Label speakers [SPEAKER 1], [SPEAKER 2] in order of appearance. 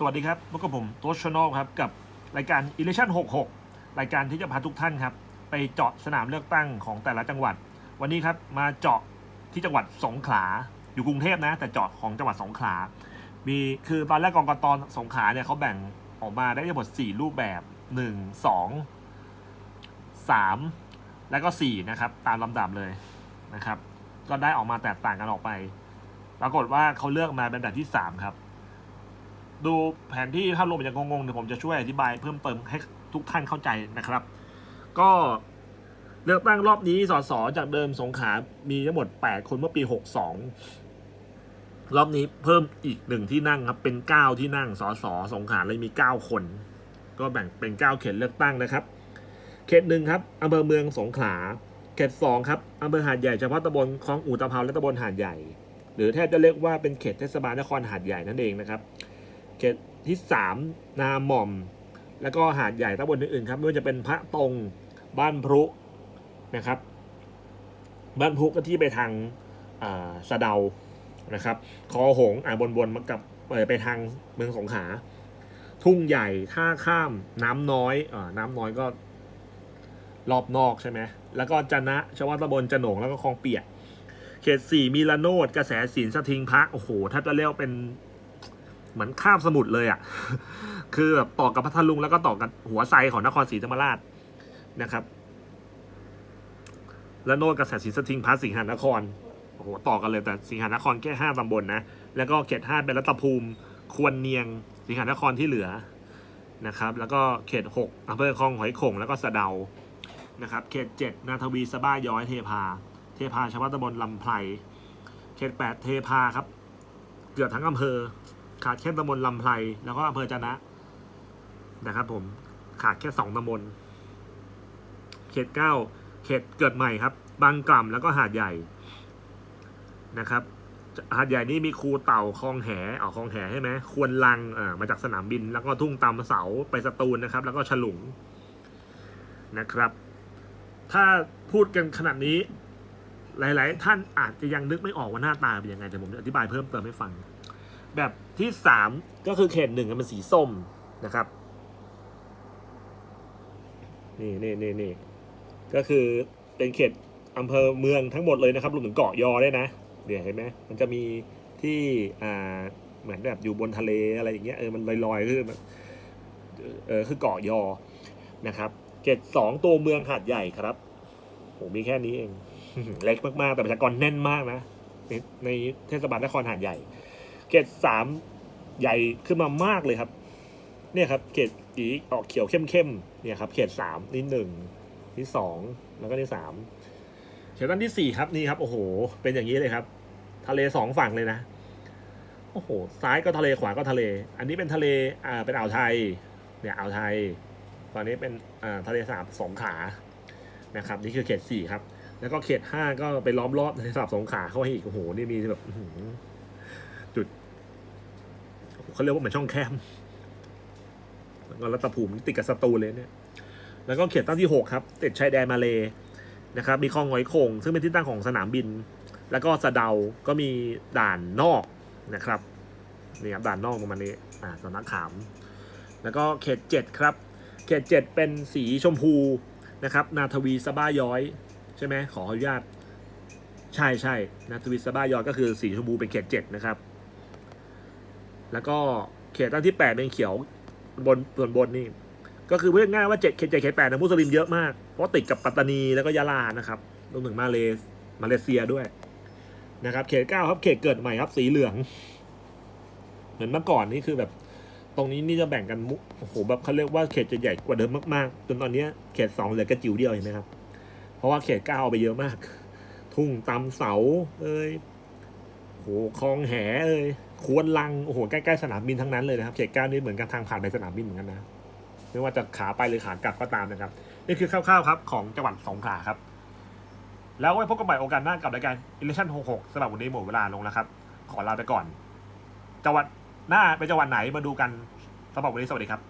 [SPEAKER 1] สวัสดีครับพบกับผมโตัวชนลครับกับรายการ Election 66 รายการที่จะพาทุกท่านครับ ไปเจาะสนามเลือกตั้งของแต่ละจังหวัด วันนี้ครับมาเจาะที่จังหวัดสงขลา อยู่กรุงเทพนะ แต่เจาะของจังหวัดสงขลา มีคือตอนแรกกองกตสงขลาเนี่ยเขาแบ่งออกมาได้ทั้งหมด4รูปแบบ 1 2 3 แล้วก็ 4 นะครับ ตามลำดับเลยนะครับ ก็ได้ออกมาแตกต่างกันออกไป ปรากฏว่าเขาเลือกมาเป็นแบบที่ 3 ครับ ดูแผนที่ภาพรวมมันจะงงๆเดี๋ยวผมจะช่วยอธิบายเพิ่มเติมให้ทุกท่านเข้าใจนะครับ ก็เลือกตั้งรอบนี้สสจากเดิมสงขามีทั้งหมด 8 คนเมื่อปี 62 รอบนี้เพิ่มอีกหนึ่งที่นั่งครับเป็น 9 ที่นั่งสสสงขาเลยมี 9 คน ก็แบ่งเป็น 9 เขตเลือกตั้งนะครับ เขตหนึ่งครับอำเภอเมืองสงขลาเขตสองครับอำเภอหาดใหญ่เฉพาะตำบลคลองอู่ตะเภาและตำบลหาดใหญ่ หรือแทบจะเรียกว่าเป็นเขตเทศบาลนครหาดใหญ่นั่นเองนะครับ เขตที่สามนาหม่อม แล้วก็หาดใหญ่ตำบลอื่นๆครับไม่ว่าจะเป็นพระตรงบ้านพรุนะครับ บ้านพรุก็ที่ไปทางอ่าสะเดานะครับ คอหงอ่าบนบนๆมากับไปทางเมืองสงขลาทุ่งใหญ่ท่าข้ามน้ำน้อยอ่าน้ำน้อยก็รอบนอกใช่ไหมแล้วก็จนะชาวาตำบลจะโหนงแล้วก็คลองเปียกเขตสี่มีละโนดกระแสสินสะทิงพระโอ้โหแทบจะเรียกว่าเป็น เหมือนข้ามสมุทรเลยอะ่ะ คือแบบต่อกับพัทลุงแล้วก็ต่อกับหัวไซของนครศรีธรรมราชนะครับ และโนดกระแสสินสทิงพระสิงหานครโอ้โหต่อกันเลยแต่สิงหานครแค่ห้าตำบลนะแล้วก็เขตห้าเป็นรัตภูมิ ควรเนียง สิงหานครที่เหลือนะครับ แล้วก็เขตหกอำเภอคลองหอยข่งแล้วก็สะเดานะครับ เขตเจ็ดนาทวีสะบ้าย้อยเทพา เทพาชาวบ้านตำบลลำไพรเขตแปดเทพาครับ เกือบทั้งอำเภอ ขาดแค่ตำบลลำไพรแล้วก็อำเภอจะนะนะครับผมขาดแค่สองตำบลเขตเก้าเขตเกิดใหม่ครับ บางกล่ำแล้วก็หาดใหญ่นะครับหาดใหญ่นี่มีครูเต่าคลองแหออกคลองแหใช่ไหมควรลังอ่ามาจากสนามบิน แล้วก็ทุ่งตำเสาไปสตูลนะครับ แล้วก็ฉลุงนะครับ ถ้าพูดกันขนาดนี้ หลาย ๆ ท่านอาจจะยังนึกไม่ออกว่าหน้าตาเป็นยังไงแต่ผมจะอธิบายเพิ่มเติมให้ฟัง แบบที่สามก็คือเขตหนึ่งมันสีส้มนะครับ นี่นี่นี่นี่ก็คือเป็นเขตอำเภอเมืองทั้งหมดเลยนะครับรวมถึงเกาะยอด้วยนะเดี๋ยวเห็นไหมมันจะมีที่อ่าเหมือนแบบอยู่บนทะเลอะไรอย่างเงี้ยเออมันลอยๆคือเออคือเกาะยอนะครับเขตสองตัวเมืองหาดใหญ่ครับโหมีแค่นี้เอง เล็กมากๆ แต่ประชากรแน่นมากนะในเทศบาลนครหาดใหญ่ เขตสามใหญ่ขึ้นมามากเลยครับ เนี่ยครับเขตสีออกเขียวเข้มๆเนี่ยครับเขตสามนี่หนึ่งที่สองแล้วก็ที่สามเขตด้านที่สี่ครับนี่ครับโอ้โห เป็นอย่างนี้เลยครับ ทะเลสองฝั่งเลยนะโอ้โหซ้ายก็ทะเลขวาก็ทะเล อันนี้เป็นทะเลอ่าเป็นอ่าวไทยเนี่ยอ่าวไทยตอนนี้เป็นอ่าทะเลสาบสงขานะครับ นี่คือเขตสี่ครับ แล้วก็เขตห้าก็ไปล้อมรอบทะเลสาบสงขาเข้าให้อีกโอ้โหนี่มีแบบ เขาเรียกว่าเหมือนช่องแคบแล้วก็รัตภูมิติดกับสตูลเลยเนี่ย แล้วก็เขตตั้งที่หกครับ ติดชายแดนมาเลนะครับ มีคลองหอยโขงซึ่งเป็นที่ตั้งของสนามบิน แล้วก็สะเดา ก็มีด่านนอกนะครับนี่ครับด่านนอกประมาณนี้อ่าสำนักขาม แล้วก็เขตเจ็ดครับ เขตเจ็ดเป็นสีชมพูนะครับ นาทวีสบ้าย้อย ใช่ไหมขออนุญาต ใช่ใช่นาทวีสบ้าย้อยก็คือสีชมพูเป็นเขตเจ็ดนะครับ แล้วก็เขตตั้งที่แปดเป็นเขียวบนส่วนบนนี่ ก็คือพูดง่ายๆว่าเจ็ดเขตเจ็ดเขตแปดนะมุสลิมเยอะมาก เพราะติดกับปัตตานีแล้วก็ยะลานะครับรวมถึงมาเลมาเลเซียด้วยนะครับ เขตเก้าครับเขตเกิดใหม่ครับสีเหลือง เหมือนเมื่อก่อนนี่คือแบบ ตรงนี้นี่จะแบ่งกันมุโอ้โหแบบเขาเรียกว่าเขตจะใหญ่กว่าเดิมมากๆจนตอนนี้เขตสองเหลือกระจิ๋วเดียวเห็นไหมครับ เพราะว่าเขตเก้าเอาไปเยอะมาก ทุ่งตำเสาเอ้ยโหคลองแหเอ้ย ควรลังโอ้โหใกล้ๆสนามบินทั้งนั้นเลยนะครับเขตเก้านี่เหมือนกันทางผ่านไปสนามบินเหมือนกันนะไม่ว่าจะขาไปหรือขากลับก็ตามนะครับนี่คือคร่าวๆครับของจังหวัดสงขลาครับ แล้วไว้พบกันใหม่โอกาสหน้ากับรายการ Election 66สำหรับวันนี้หมดเวลาลงแล้วครับ ขอลาไปก่อนจังหวัดหน้าเป็นจังหวัดไหนมาดูกันสำหรับวันนี้สวัสดีครับ